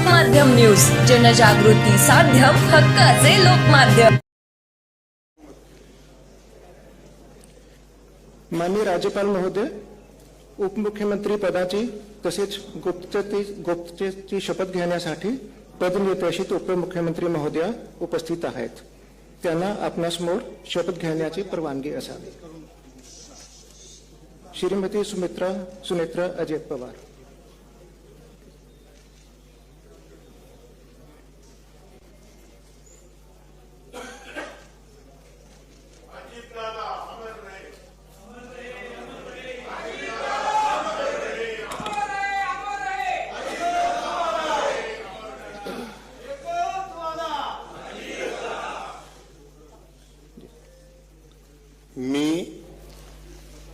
लोकमाध्यम news. जनजागृती साध्यम हक्काचे लोकमाध्यम. माननीय राज्यपाल महोदय उपमुख्यमंत्री पदाची तसेच गुप्तते गुप्ततेची शपथ घेण्यासाठी पदनिर्देशित उपमुख्यमंत्री महोदया उपस्थित आहेत. त्यांना आपणासमोर शपथ घेण्याची परवानगी असावी. श्रीमती सुमित्रा सुनेत्रा अजित पवार.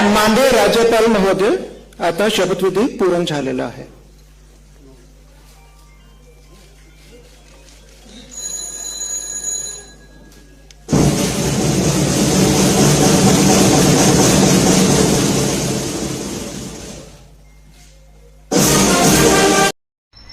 माननीय राज्यपाल महोदय आता शपथविधी पूर्ण झालेला आहे.